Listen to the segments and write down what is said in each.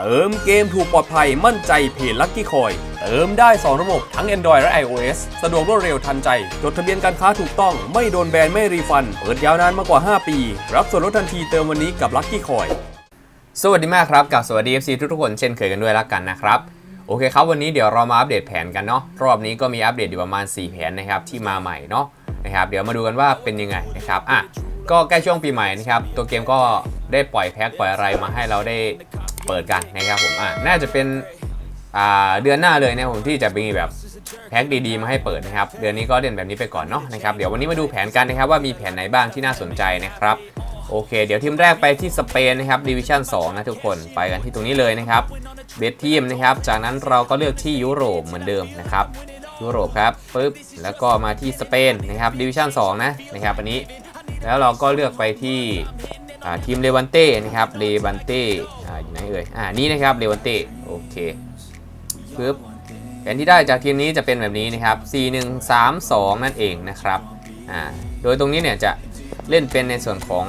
เติมเกมถูกปลอดภัยมั่นใจเพจลัคกี้คอย เติมได้ 2 ระบบทั้ง Android และ iOS สะดวกรวดเร็วทันใจ จดทะเบียนการค้าถูกต้องไม่โดนแบนไม่รีฟัน เปิดยาวนานมากกว่า 5 ปี รับส่วนลดทันทีเติมวันนี้กับลัคกี้คอย สวัสดีมากครับ กับสวัสดี FC ทุกๆคนเช่นเคยกันด้วยละกันนะครับ โอเคครับ วันนี้เดี๋ยวเรามาอัปเดตแผนกันเนาะรอบนี้ก็มีอัปเดตอยู่ประมาณ 4 แผนนะครับที่มาใหม่เนาะนะครับเดี๋ยวมาดูกันว่าเป็นยังไงนะครับอะก็ใกล้ช่วงปีใหม่นะครับตัวเกมก็ได้ปล่อยแพ็คปล่อยอะไรมาให้เราได้ เปิดกันนะครับผมอะน่าจะเป็นอ่าเดือนหน้าเลยนะผมที่จะมีแบบแพ็คดีๆมาให้เปิดนะครับ เดือนนี้ก็เล่นแบบนี้ไปก่อนเนาะนะครับเดี๋ยววันนี้มาดูแผนกันนะครับว่ามีแผนไหนบ้างที่น่าสนใจนะครับโอเค เดี๋ยวทีมแรกไปที่สเปนนะครับดิวิชั่น2นะทุกคนไปกันที่ตรงนี้เลยนะครับเบสทีมนะครับ จากนั้นเราก็เลือกที่ยุโรปเหมือนเดิมนะครับยุโรปครับปึ๊บแล้วก็มาที่สเปนนะครับดิวิชั่น2นะนะครับอันนี้แล้วเราก็เลือกไปที่ทีมเลวันเต้นะครับเลวันเต้ นเอ่ย อ่า นี่นะครับเลวันเต้โอเคปึ๊บแผนที่ได้จากทีมนี้จะเป็นแบบนี้นะครับ 4 1 3 2 นั่นเองนะครับ อ่า โดยตรงนี้เนี่ยจะเล่นเป็นในส่วนของ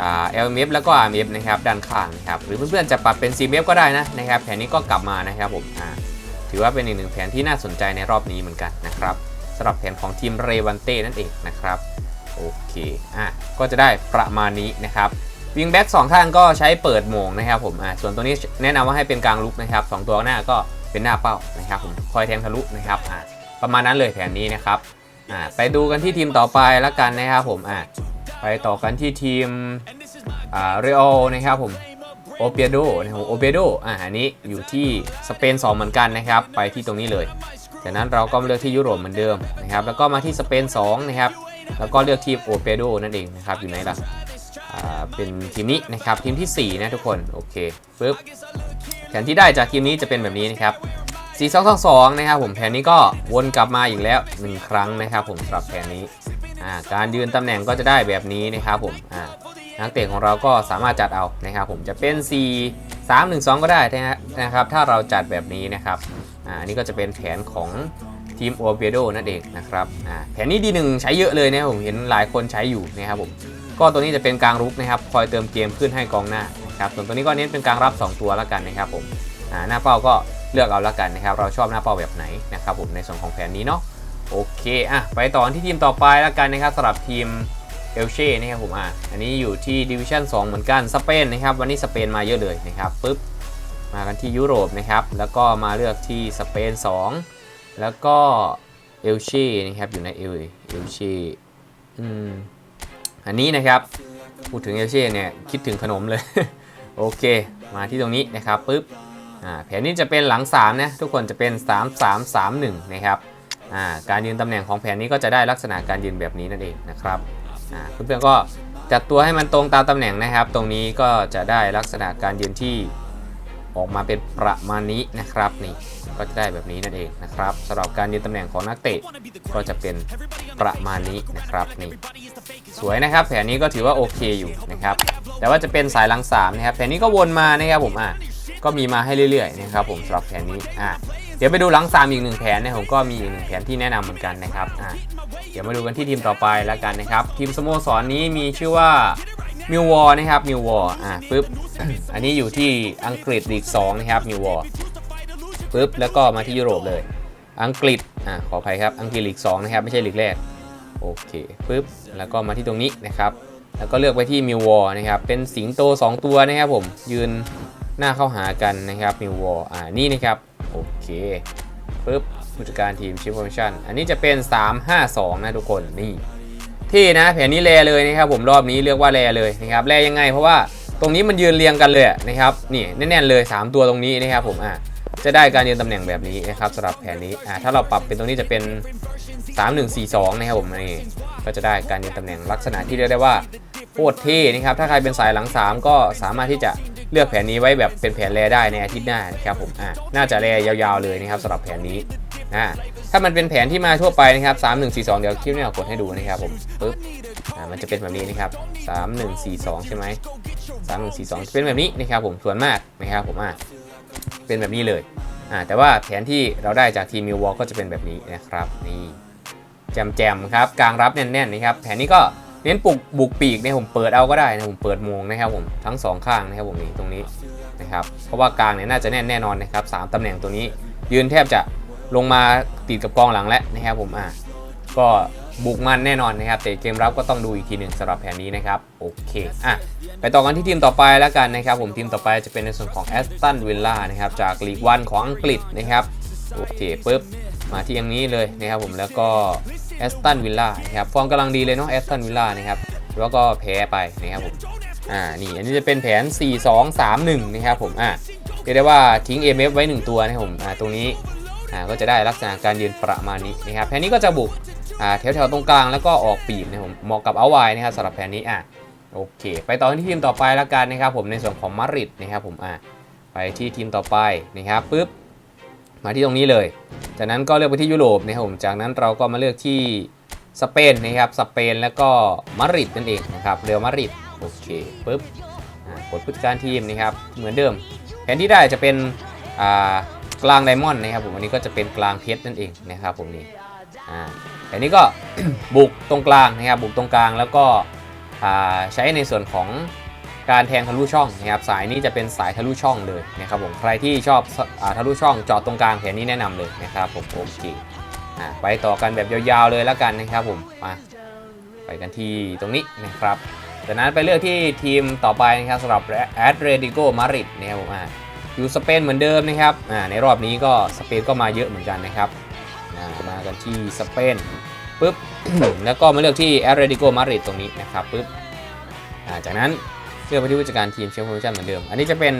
อ่า LMF แล้วก็ RMF นะครับด้านข้างนะครับ หรือเพื่อนๆจะปรับเป็น CMF ก็ได้นะนะครับ แผนนี้ก็กลับมานะครับผม อ่า ถือว่าเป็นอีกหนึ่งแผนที่น่าสนใจในรอบนี้เหมือนกันนะครับสำหรับแผนของทีมเรวันเต้นั่นเองนะครับ โอเค อะ ก็จะได้ประมาณนี้นะครับ วิงแบ็กสองข้างก็ใช้เปิดโหมงนะครับผมอ่าส่วนตัวนี้แนะนำว่าให้เป็นกลางลุกนะครับสองตัวหน้าก็เป็นหน้าเป้านะครับผมคอยแทงทะลุนะครับอ่าประมาณนั้นเลยแผนนี้นะครับอ่าไปดูกันที่ทีมต่อไปแล้วกันนะครับผมอ่าไปต่อกันที่ทีมอ่าเรอัลนะครับผมโอเปียโดนะครับโอเปียโดอ่าอันนี้อยู่ที่สเปน 2 เหมือนกันนะครับ ไปที่ตรงนี้เลย จากนั้นเราก็เลือกที่ยุโรปเหมือนเดิมนะครับแล้วก็มาที่สเปน 2 นะครับ แล้วก็เลือกทีมโอเปียโดนั่นเองนะครับอยู่ไหนล่ะ เป็นทีมนี้นะครับทีมทีสี่ 4 นะทุกคน โอเคปึ๊บแผนที่ได้จากทีมนี้จะเป็นแบบนี้นะครับ 4 2 2 2 นะครับผมแผนนี้ก็วนกลับมาอีกแล้ว 1 ครั้งนะครับผมสำหรับแผนนี้การยืนตำแหน่งก็จะได้แบบนี้นะครับผมนักเตะของเราก็สามารถจัดเอานะครับผมจะเป็น 4 3 1 2 ก็ได้นะครับถ้าเราจัดแบบนี้นะครับอ่าอันนี้ก็จะเป็นแผนของทีมโอเปียโดนั่นเองนะครับอ่าแผนนี้ดีหนึ่งใช้เยอะเลยนะผมเห็นหลายคนใช้อยู่นะครับผม ก็ตัวนี้จะเป็นกลางรุกนะครับ คอยเติมเกมขึ้นให้กองหน้านะครับ ส่วนตัวนี้ก็เน้นเป็นกลางรับ 2 ตัวแล้วกันนะครับผมหน้าเป้าก็เลือกเอาแล้วกันนะครับ เราชอบหน้าเป้าแบบไหนนะครับผมในส่วนของแผนนี้เนาะ โอเคอะไปต่อที่ทีมต่อไปแล้วกันนะครับสำหรับทีมเอลเช่นะครับผมอะอันนี้อยู่ที่ดิวิชั่น2เหมือนกันสเปนนะครับ วันนี้สเปนมาเยอะเลยนะครับปึ๊บมากันที่ยุโรปนะครับ แล้วก็มาเลือกที่สเปน 2 แล้วก็เอลเช่นะครับอยู่ในเอลเอลเช่อืม อันนี้นะครับ พูดถึงเอลเช่เนี่ยคิดถึงขนมเลย โอเค มาที่ตรงนี้นะครับปึ๊บแผนนี้จะเป็นหลัง3นะทุกคนจะเป็น 3 3 3 1 นะครับการยืนตำแหน่งของแผนนี้ก็จะได้ลักษณะการยืนแบบนี้นั่นเองนะครับเพื่อนๆก็จัดตัวให้มันตรงตามตำแหน่งนะครับ ตรงนี้ก็จะได้ลักษณะการยืนที่ออกมาเป็นประมาณนี้นะครับนี่ ก็จะได้แบบนี้นั่นเองนะครับสำหรับการยืนตำแหน่งของนักเตะก็จะเป็นประมาณนี้นะครับนี่สวยนะครับ แผนนี้ก็ถือว่าโอเคอยู่นะครับ แต่ว่าจะเป็นสายหลังสามนะครับแผนนี้ก็วนมานะครับผมอะก็มีมาให้เรื่อยๆนะครับผมสำหรับแผนนี้อะเดี๋ยวไปดูหลังสามอีกหนึ่งแผนนะผมก็มีอีกหนึ่งแผนที่แนะนำเหมือนกันนะครับอะเดี๋ยวมาดูกันที่ทีมต่อไปแล้วกันนะครับทีมสโมสรนี้มีชื่อว่ามิววอร์นะครับมิววอร์อะปึ๊บอันนี้อยู่ที่อังกฤษลีก2นะครับมิววอร์ ปึ๊บแล้วก็มาที่ยุโรปเลย อังกฤษอะขออภัยครับอังกฤษลีก2นะครับไม่ใช่ลีกแรกโอเคปึ๊บแล้วก็มาที่ตรงนี้นะครับแล้วก็เลือกไปที่มิววอนะครับเป็นสิงโต 2 ตัวนะครับผมยืนหน้าเข้าหากันนะครับมิววออ่านี่นะครับโอเคปึ๊บผู้จัดการทีมชิปฟอร์ชั่นอันนี้จะเป็น 352 นะทุกคนนี่ที่นะแผนนี้แรเลยนะครับผมรอบนี้เรียกว่าแรเลยนะครับแรยังไงเพราะว่าตรงนี้มันยืนเรียงกันเลยนะครับนี่แน่นๆเลย 3 ตัวตรงนี้นะครับผมอะ จะได้การยืนตำแหน่งแบบนี้นะครับสำหรับแผนนี้อะถ้าเราปรับเป็นตรงนี้จะเป็น 3142 นะครับผมนี่ก็จะได้การยืนตำแหน่งลักษณะที่เรียกได้ว่าโคตรเท่นะครับถ้าใครเป็นสายหลัง 3 ก็สามารถที่จะเลือกแผนนี้ไว้แบบเป็นแผนแรได้ในอาทิตย์หน้านะครับผมอ่าน่าจะแรยาวๆเลยนะครับสำหรับแผนนี้อ่าถ้ามันเป็นแผนที่มาทั่วไปนะครับ 3 1 4 2 เดี๋ยวคลิปนี้เอากดให้ดูนะครับผมปึ๊บอ่ามันจะเป็นแบบนี้นะครับ 3 1 4 2 ใช่ไหม3 1 4 2 เป็นแบบนี้นะครับผมส่วนมากนะครับผมอ่า เป็นแบบนี้เลยอ่าแต่ว่าแผนที่เราได้จากทีมมิววอลก็จะเป็นแบบนี้นะครับนี่แจมๆครับกลางรับแน่นๆนะครับแผนนี้ก็เน้นปลุกบุกปีกเนี่ยผมเปิดเอาก็ได้นะผมเปิดมงนะครับผมทั้งสองข้างนะครับผมนี่ตรงนี้นะครับเพราะว่ากลางเนี่ยน่าจะแน่นแน่นอนนะครับสามตำแหน่งตัวนี้ ยืนแทบจะลงมาติดกับกองหลังแล้วนะครับผมอะก็ บุกมันแน่นอนนะครับแต่เกมรับก็ต้องดูอีกทีหนึ่งสำหรับแผนนี้นะครับโอเคอะไปต่อกันที่ทีมต่อไปแล้วกันนะครับผมทีมต่อไปจะเป็นในส่วนของแอสตันวิลล่านะครับจากลีกวันของอังกฤษนะครับโอเคปุ๊บมาที่อย่างนี้เลยนะครับผมแล้วก็แอสตันวิลล่านะครับฟอร์มกำลังดีเลยเนาะแอสตันวิลล่านะครับแล้วก็แพ้ไปนะครับผมอ่านี่อันนี้จะเป็นแผน 4 2 3 1 นะครับผมอะเรียกได้ว่าทิ้ง MF ไว้ 1 ตัวนะครับผมอ่าตรงนี้อ่าก็จะได้ลักษณะการยืนประมาณนี้นะครับแผนนี้ก็จะบุก อ่าแถวๆตรงกลางแล้วก็ออกปีกนะผมเหมาะกับเอาไว้นะครับสำหรับแผนนี้อะโอเค ไปต่อที่ทีมต่อไปแล้วกันนะครับผมในส่วนของมาริดนะครับผมอะไปที่ทีมต่อไปนะครับปุ๊บมาที่ตรงนี้เลย จากนั้นก็เลือกไปที่ยุโรปนะครับผมจากนั้นเราก็มาเลือกที่สเปนนะครับสเปนแล้วก็มาริดนั่นเองนะครับเรอัลมาริดโอเคปุ๊บอ่ากดผู้จัดการทีมนะครับเหมือนเดิม แผนที่ได้จะเป็นอ่ากลางไดมอนด์นะครับผมอันนี้ก็จะเป็นกลางเพชรนั่นเองนะครับผมนี่อ่า แต่นี้ก็บุกตรงกลางนะครับบุกตรงกลางแล้วก็ใช้ในส่วนของการแทงทะลุช่องนะครับสายนี้จะเป็นสายทะลุช่องเลยนะครับผมใครที่ชอบอทะลุช่องจอดตรงกลางแผนนี้แนะนำเลยนะครับผมโอเคอ่าไปต่อกันแบบยาวๆเลยแล้วกันนะครับผมมาไปกันที่ตรงนี้นะครับจากนั้นไปเลือกที่ทีมต่อไปนะครับสำหรับแอตเลติโกมาริดนะครับผมอ่าอยู่สเปนเหมือนเดิมนะครับอ่าในรอบนี้ก็สเปนก็มาเยอะเหมือนกันนะครับ อ่ามากันที่สเปนปุ๊บ แล้วก็มาเลือกที่แอตเลติโกมาริดตรงนี้นะครับปุ๊บอ่าจากนั้นเลือกไปที่ผู้จัดการทีมเชียร์โปรโมชั่นเหมือนเดิม อันนี้จะเป็น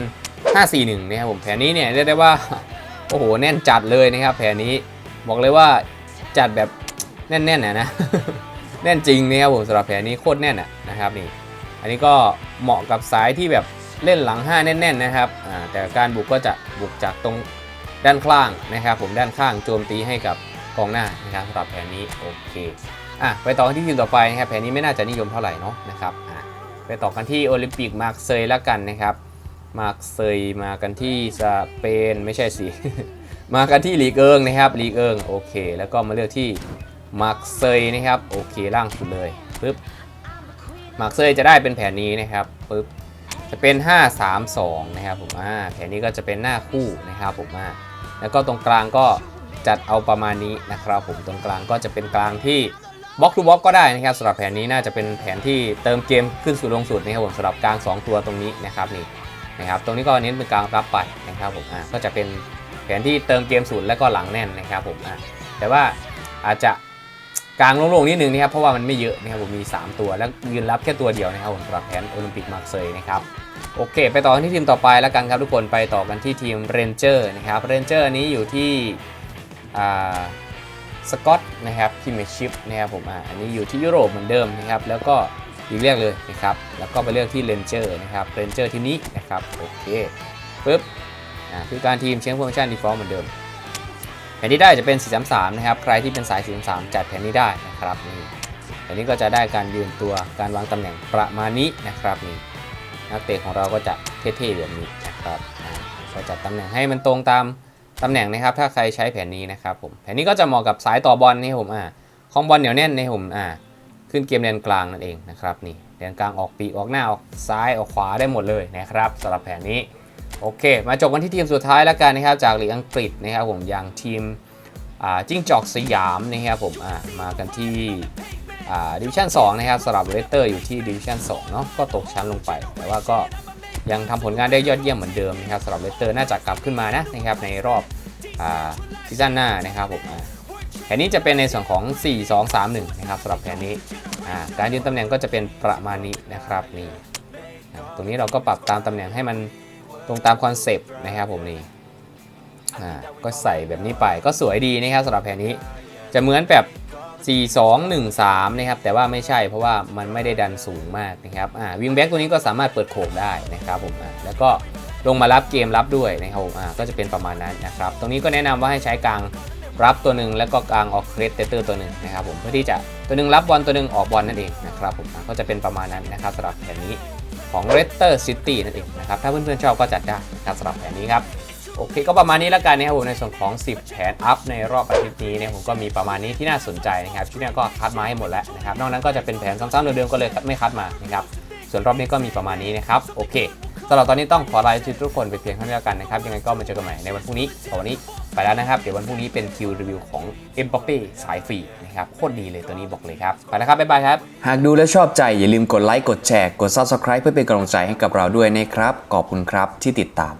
5-4-1 นะครับผมแผนนี้เนี่ยเรียกได้ว่าโอ้โหแน่นจัดเลยนะครับแผนนี้บอกเลยว่าจัดแบบแน่นๆนะนะแน่นจริงนะครับผมสำหรับแผนนี้โคตรแน่นะนะครับนี่อันนี้ก็เหมาะกับสายที่แบบเล่นหลัง 5 แน่นๆนะครับแต่การบุกก็จะบุกจากตรงด้านข้างนะครับ ผมด้านข้างโจมตีให้กับ กองหน้านะครับสำหรับแผนนี้โอเคอะไปต่อกันที่ทีมต่อไปนะครับแผนนี้ไม่น่าจะนิยมเท่าไหร่เนาะนะครับอะไปต่อกันที่โอลิมปิกมาร์กเซยแล้วกันนะครับมาร์กเซยมากันที่สเปนไม่ใช่สิมากันที่ลีกเอิงนะครับลีกเอิงโอเค แล้วก็มาเลือกที่มาร์กเซยนะครับโอเคล่างสุดเลยปึ๊บมาร์คเซยจะได้เป็นแผนนี้นะครับปึ๊บจะเป็น 5 3 2 นะครับผมอ่าแผนนี้ก็จะเป็นหน้าคู่นะครับผมอ่าแล้วก็ตรงกลางก็ จัดเอาประมาณนี้นะครับผมตรงกลางก็จะเป็นกลางที่บล็อกทูบล็อกก็ได้นะครับสำหรับแผนนี้น่าจะเป็นแผนที่เติมเกมขึ้นสู่ลงสุดนะครับผมสำหรับกลาง 2 ตัวตรงนี้นะครับนี่นะครับตรงนี้ก็เน้นเป็นกลางรับไปนะครับผมอ่าก็จะเป็นแผนที่เติมเกมสูตรและก็หลังแน่นนะครับผมอ่าแต่ว่าอาจจะกลางโล่งๆนิดนึงนะครับเพราะว่ามันไม่เยอะนะครับผมมี 3 ตัวแล้วยืนรับแค่ตัวเดียวนะครับผมสำหรับแผนโอลิมปิกมาร์เซยนะครับโอเค ไปต่อที่ทีมต่อไปแล้วกันครับทุกคนไปต่อกันที่ทีมเรนเจอร์นะครับเรนเจอร์นี้อยู่ที่ สกอตนะครับที่เมชิปนะครับผมอ่าอันนี้อยู่ที่ยุโรปเหมือนเดิมนะครับ แล้วก็อีกเรียกเลยนะครับ แล้วก็ไปเลือกที่เรนเจอร์นะครับเรนเจอร์ทีมนี้นะครับโอเคปึ๊บอ่าคือการทีมเชียงโปรโมชั่นดีฟอลต์เหมือนเดิมแผนที่ได้จะเป็น 433 นะครับ ใครที่เป็นสาย 433 จัดแผนนี้ได้นะครับนี่แผนนี้ก็จะได้การยืนตัวการวางตำแหน่งประมาณนี้นะครับนี่นักเตะของเราก็จะเท่ๆแบบนี้นะครับก็จัดตำแหน่งให้มันตรงตาม ตำแหน่งนะครับ ถ้าใครใช้แผนนี้นะครับผมแผนนี้ก็จะเหมาะกับสายต่อบอลนี่ผมอ่าคองบอลเหนียวแน่นนี่ผมอ่าขึ้นเกมแดนกลางนั่นเองนะครับนี่แดนกลางออกปีออกหน้าออกซ้ายออกขวาได้หมดเลยนะครับสำหรับแผนนี้โอเค มาจบกันที่ทีมสุดท้ายแล้วกันนะครับจากลีกอังกฤษนะครับผมอย่างทีมอ่าจิ้งจอกสยามนะครับผมอ่ามากันที่อ่าดิวิชั่น2นะครับสำหรับเลสเตอร์อยู่ที่ดิวิชั่น2เนาะก็ตกชั้นลงไป แต่ว่าก็ ยังทำผลงานได้ยอดเยี่ยมเหมือนเดิมนะครับสำหรับเลสเตอร์น่าจะกลับขึ้นมานะนะครับในรอบซีซั่นหน้านะครับผมแผนนี้จะเป็นในส่วนของ 4 2 3 1 นะครับสำหรับแผนนี้การยืนตำแหน่งก็จะเป็นประมาณนี้นะครับนี่ตรงนี้เราก็ปรับตามตำแหน่งให้มันตรงตามคอนเซปต์นะครับผมนี่ก็ใส่แบบนี้ไปก็สวยดีนะครับสำหรับแผนนี้จะเหมือนแบบ 4 2 1 3 นะครับ แต่ว่าไม่ใช่เพราะว่ามันไม่ได้ดันสูงมากนะครับวิงแบ็กตัวนี้ก็สามารถเปิดโขกได้นะครับผมแล้วก็ลงมารับเกมรับด้วยนะครับผมก็จะเป็นประมาณนั้นนะครับ ตรงนี้ก็แนะนำว่าให้ใช้กลางรับตัวหนึ่งแล้วก็กลางออกเครสเตอร์ตัวหนึ่งนะครับผมเพื่อที่จะตัวหนึ่งรับบอลตัวหนึ่งออกบอลนั่นเองนะครับผมก็จะเป็นประมาณนั้นนะครับสำหรับแผนนี้ของ r e d เตอร์ซิตี้นั่นเองนะครับถ้าเพื่อนๆชอบก็จัดได้นะครับสำหรับแผนนี้ครับ โอเคก็ประมาณนี้แล้วกันนะครับผมในส่วนของ 10 แผนอัพในรอบอาทิตย์นี้เนี่ยผมก็มีประมาณนี้ที่น่าสนใจนะครับชุดนี้ก็คัดมาให้หมดแล้วนะครับนอกนั้นก็จะเป็นแผนซ้ำๆเดิมๆก็เลยไม่คัดมานะครับส่วนรอบนี้ก็มีประมาณนี้นะครับโอเคสำหรับตอนนี้ต้องขอลาทุกคนไปเพียงเท่านี้แล้วกันนะครับยังไงก็มาเจอกันใหม่ในวันพรุ่งนี้สำหรับวันนี้ไปแล้วนะครับ เดี๋ยววันพรุ่งนี้เป็นคิวรีวิวของเอ็มบัปเป้สายฟรีนะครับโคตรดีเลยตัวนี้บอกเลยครับไปแล้วครับบ๊ายบายครับ หากดูแล้วชอบใจอย่าลืมกดไลค์กดแชร์กด Subscribe เพื่อเป็นกำลังใจให้กับเราด้วยนะครับขอบคุณครับที่ติดตาม